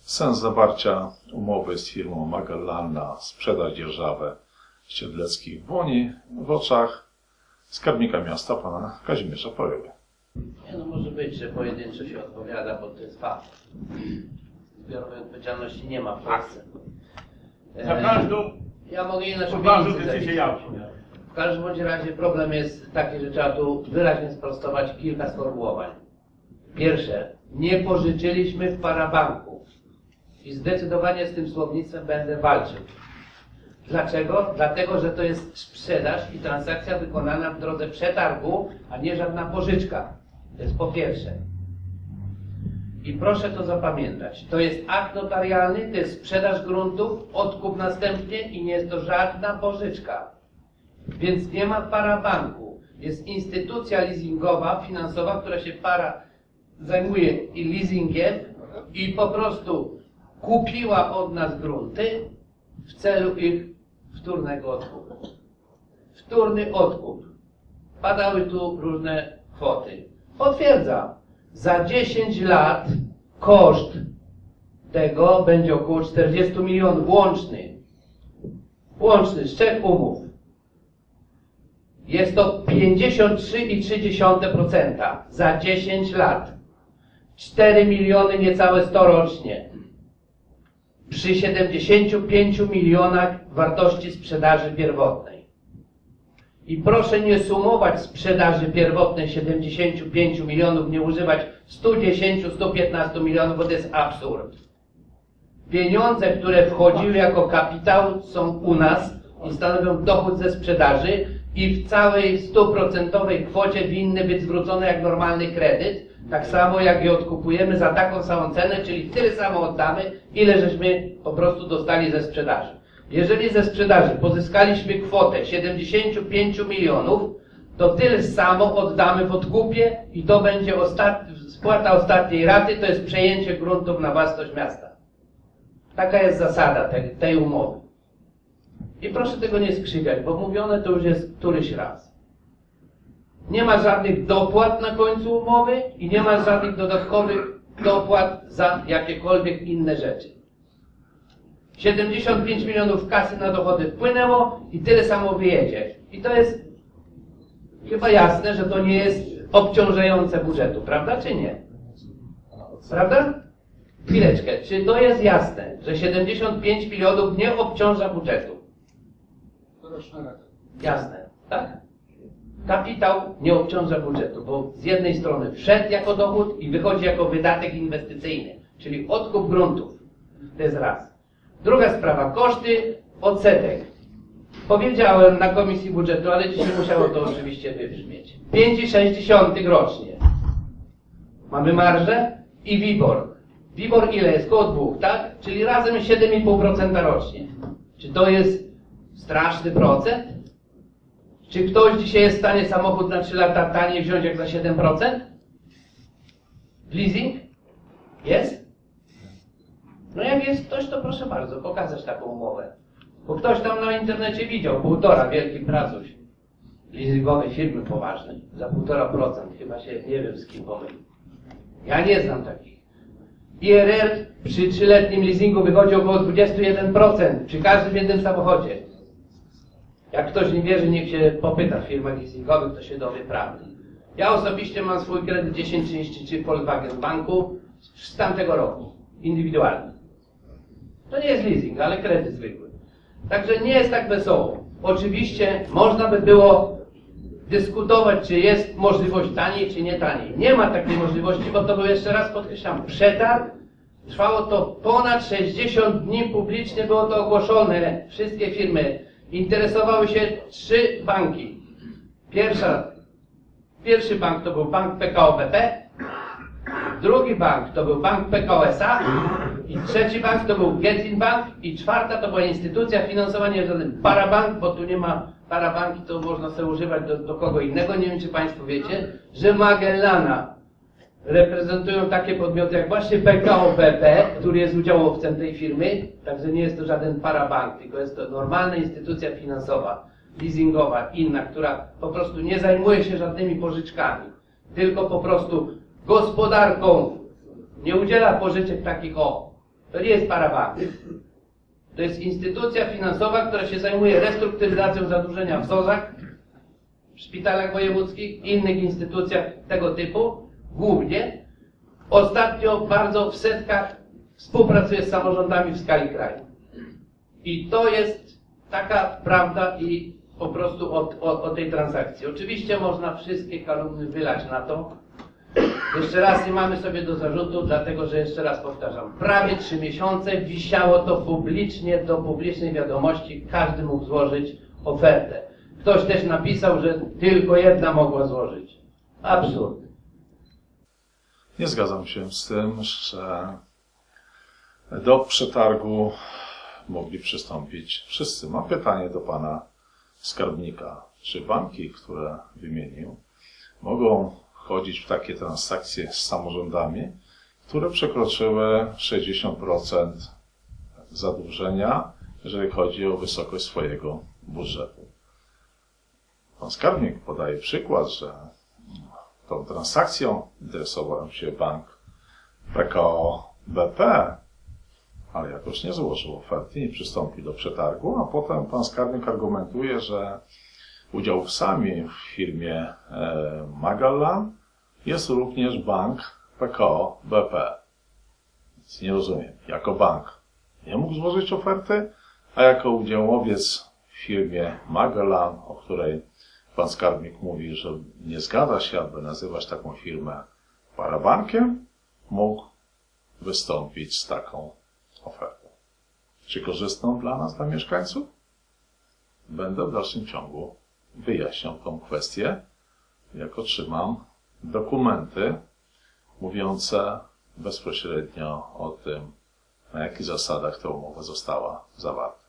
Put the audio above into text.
Sens zawarcia umowy z firmą Magellan na sprzedaż dzierżawę Ściedleckich błoni w oczach skarbnika miasta pana Kazimierza Poryły. Nie no, może być, że pojedynczo się odpowiada, bo to jest fakt. Zbiorowej odpowiedzialności nie ma w Polsce. Za E, każdą Ja mogę inaczej poważną powiedzieć. decyzję ja W każdym bądź razie problem jest taki, że trzeba tu wyraźnie sprostować kilka sformułowań. Pierwsze, nie pożyczyliśmy w parabanku. I zdecydowanie z tym słownictwem będę walczył. Dlaczego? Dlatego, że to jest sprzedaż i transakcja wykonana w drodze przetargu, a nie żadna pożyczka. To jest po pierwsze. I proszę to zapamiętać. To jest akt notarialny, to jest sprzedaż gruntów, odkup następnie i nie jest to żadna pożyczka. Więc nie ma parabanku. Jest instytucja leasingowa, finansowa, która się para zajmuje i leasingiem i po prostu kupiła od nas grunty w celu ich wtórnego odkupu. Wtórny odkup. Padały tu różne kwoty. Potwierdzam, za 10 lat koszt tego będzie około 40 milionów łączny. Łączny trzech umów. Jest to 53,3% za 10 lat. 4 miliony niecałe 100 rocznie. Przy 75 milionach wartości sprzedaży pierwotnej. I proszę nie sumować sprzedaży pierwotnej 75 milionów, nie używać 110-115 milionów, bo to jest absurd. Pieniądze, które wchodziły jako kapitał są u nas i stanowią dochód ze sprzedaży i w całej stuprocentowej kwocie winny być zwrócone jak normalny kredyt, tak samo jak je odkupujemy za taką samą cenę, czyli tyle samo oddamy, ile żeśmy po prostu dostali ze sprzedaży. Jeżeli ze sprzedaży pozyskaliśmy kwotę 75 milionów, to tyle samo oddamy w odkupie i to będzie ostat... spłata ostatniej raty, to jest przejęcie gruntów na własność miasta. Taka jest zasada tej, tej umowy. I proszę tego nie skrzywiać, bo mówione to już jest któryś raz. Nie ma żadnych dopłat na końcu umowy i nie ma żadnych dodatkowych dopłat za jakiekolwiek inne rzeczy. 75 milionów kasy na dochody wpłynęło i tyle samo wyjedzie. I to jest chyba jasne, że to nie jest obciążające budżetu, prawda czy nie? Prawda? Chwileczkę, czy to jest jasne, że 75 milionów nie obciąża budżetu? Jasne, tak? Kapitał nie obciąża budżetu, bo z jednej strony wszedł jako dochód i wychodzi jako wydatek inwestycyjny, czyli odkup gruntów. To jest raz. Druga sprawa, koszty odsetek. Powiedziałem na komisji budżetu, ale dzisiaj musiało to oczywiście wybrzmieć. 5,6 rocznie. Mamy marżę i WIBOR. WIBOR ile jest? Koło dwóch, tak? Czyli razem 7,5% rocznie. Czy to jest straszny procent? Czy ktoś dzisiaj jest w stanie samochód na 3 lata taniej wziąć jak za 7%? Leasing? Jest? No jak jest ktoś, to proszę bardzo, pokazać taką umowę. Bo ktoś tam na internecie widział, półtora, wielki pracuś. Leasingowej firmy poważnej. Za półtora procent. Chyba się, nie wiem z kim pomylił. Ja nie znam takich. IRR przy trzyletnim leasingu wychodzi około 21% przy każdym jednym samochodzie. Jak ktoś nie wierzy, niech się popyta w firmach leasingowych, to się dowie prawdy. Ja osobiście mam swój kredyt 1033 w Volkswagen Banku z tamtego roku. Indywidualny. To nie jest leasing, ale kredyt zwykły. Także nie jest tak wesoło. Oczywiście można by było dyskutować, czy jest możliwość taniej, czy nie taniej. Nie ma takiej możliwości, bo to był jeszcze raz podkreślam przetarg. Trwało to ponad 60 dni publicznie, było to ogłoszone. Wszystkie firmy interesowały się trzy banki. Pierwsza, pierwszy bank to był bank PKO BP, drugi bank to był bank PKO SA i trzeci bank to był Getin Bank i czwarta to była instytucja finansowania, żaden parabank, bo tu nie ma parabanki, to można sobie używać do, do kogo innego. Nie wiem, czy Państwo wiecie, że Magellana reprezentują takie podmioty jak właśnie PKO BP, który jest udziałowcem tej firmy, także nie jest to żaden parabank, tylko jest to normalna instytucja finansowa. leasingowa, inna, która po prostu nie zajmuje się żadnymi pożyczkami, tylko po prostu gospodarką, nie udziela pożyczek takich o. To nie jest parabank. To jest instytucja finansowa, która się zajmuje restrukturyzacją zadłużenia w ZOZ-ach, w szpitalach wojewódzkich innych instytucjach tego typu, głównie. Ostatnio bardzo w setkach współpracuje z samorządami w skali kraju. I to jest taka prawda i po prostu o, o, o tej transakcji. Oczywiście można wszystkie kalumny wylać na to. Jeszcze raz nie mamy sobie do zarzutu, dlatego że jeszcze raz powtarzam, prawie trzy miesiące wisiało to publicznie do publicznej wiadomości, każdy mógł złożyć ofertę. Ktoś też napisał, że tylko jedna mogła złożyć. Absurd. Nie zgadzam się z tym, że do przetargu mogli przystąpić wszyscy. Mam pytanie do pana skarbnika. Czy banki, które wymienił, mogą wchodzić w takie transakcje z samorządami, które przekroczyły 60% zadłużenia, jeżeli chodzi o wysokość swojego budżetu? Pan skarbnik podaje przykład, że tą transakcją interesował się bank PKO BP, ale jakoś nie złożył oferty, nie przystąpił do przetargu, a potem pan skarbnik argumentuje, że udział sami w firmie e, Magellan jest również bank PKO BP. Więc nie rozumiem, jako bank nie mógł złożyć oferty, a jako udziałowiec w firmie Magellan, o której pan skarbnik mówi, że nie zgadza się, aby nazywać taką firmę parabankiem, mógł wystąpić z taką ofertą. Czy korzystną dla nas, dla mieszkańców? Będę w dalszym ciągu wyjaśniał tą kwestię, jak otrzymam dokumenty mówiące bezpośrednio o tym, na jakich zasadach ta umowa została zawarta.